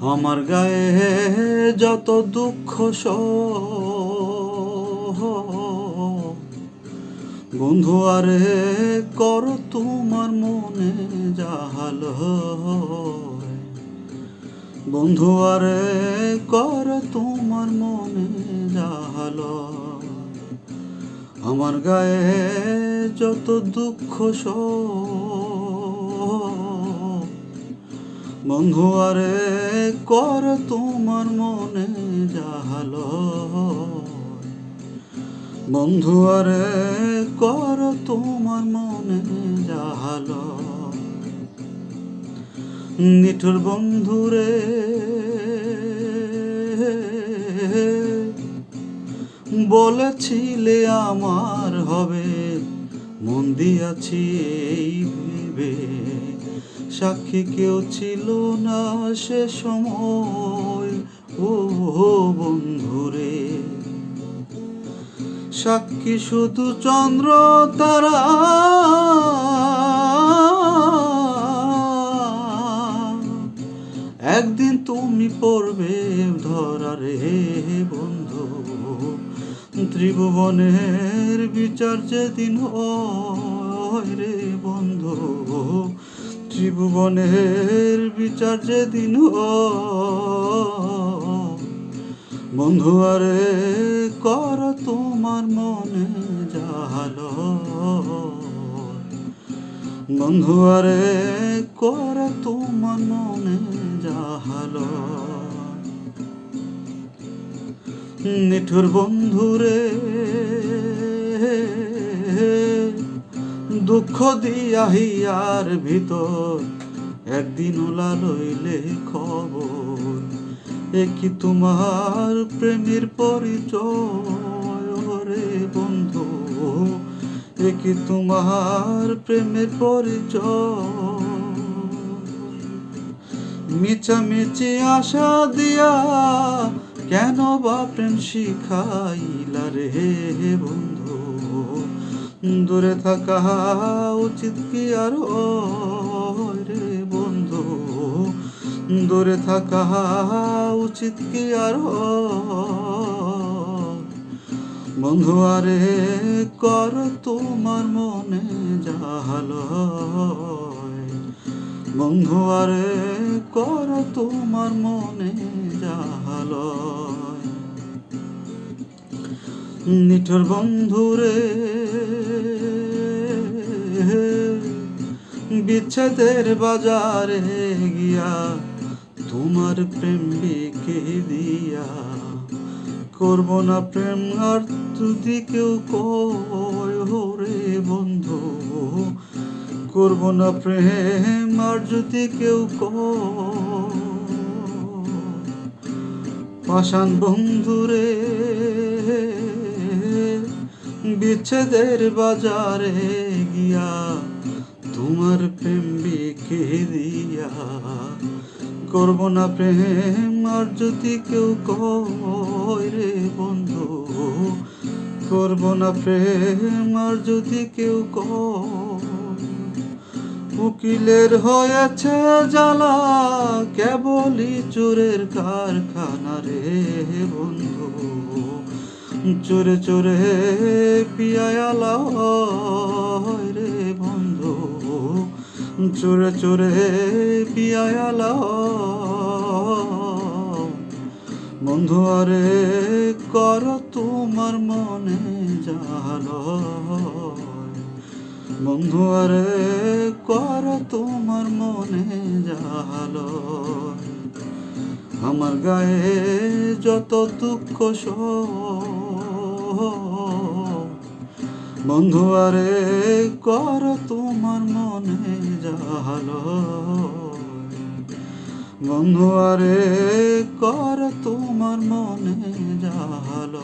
আমার গায়ে যত দুঃখ সহ। বন্ধু, আরে কর তোমার মনে জাহাল বন্ধু, আরে কর তোমার মনে জাহাল আমার গায়ে যত দুঃখ সহ। বন্ধু, আরে কর তোমার মনে জাহাল বন্ধু, আরে কর তোমার মনে জাহাল নিঠুর বন্ধুরে বলেছিলে আমার হবে, মন দিয়াছি এই ভেবে। সাক্ষী কেউ ছিল না সে সময়। ও বন্ধুরে, সাক্ষী শুধু চন্দ্র তারা। একদিন তুমি পড়বে ধরা রে বন্ধু, ত্রিভুবনের বিচার যেদিন হয় রে বন্ধু। ত্রিভুবনের বিচার যেদিন বন্ধু, আরে কর তোমার মনে জাহাল বন্ধু, আরে কর তোমার মনে জাহাল নিঠুর বন্ধুরে দুঃখ দিয়া হিয়ার ভিতর একদিন ওলা লইলে খবর। এ কি তোমার প্রেমের পরিচয় রে বন্ধু? এ কি তোমার প্রেমের পরিচয়? মিছামিছি আশা দিয়া কেন বা প্রেম শিখাইলা রে বন্ধু? দূরে থাকা উচিত কি আর রে বন্ধু? দূরে থাকা উচিত কি আর বন্ধু, আরে কর তোমার মনে জাহাল বন্ধু, আরে কর তোমার মনে জাহাল নিঠুর বন্ধুরে বিচ্ছেদের বাজারে গিয়া তোমার প্রেম বিকে দিয়া করব না প্রেম, আর যদি কেউ রে বন্ধু, করব না প্রেম, আর যদি কেউ পাষাণ বন্ধুরে বিচ্ছেদের বাজারে গিয়া তোমার প্রেম বিকে দিয়া করব না প্রেম, আর যদি কেউ কয় রে বন্ধু, করব না প্রেম, আর যদি কেউ কয়, উকিলের হয়েছে জ্বালা কেবলই চোরের কারখানা রে বন্ধু। চোরে চোরে পিয়ালা চোরে চোরে পিয়ালা বন্ধু, আরে কর তোমার মনে জাল। বন্ধু, আরে কর তোমার মনে জাল। আমার গায়ে যত দুঃখ সহ বন্ধু আরে কর তোমার মনে জাল বন্ধু আরে কর তোমার মনে জাল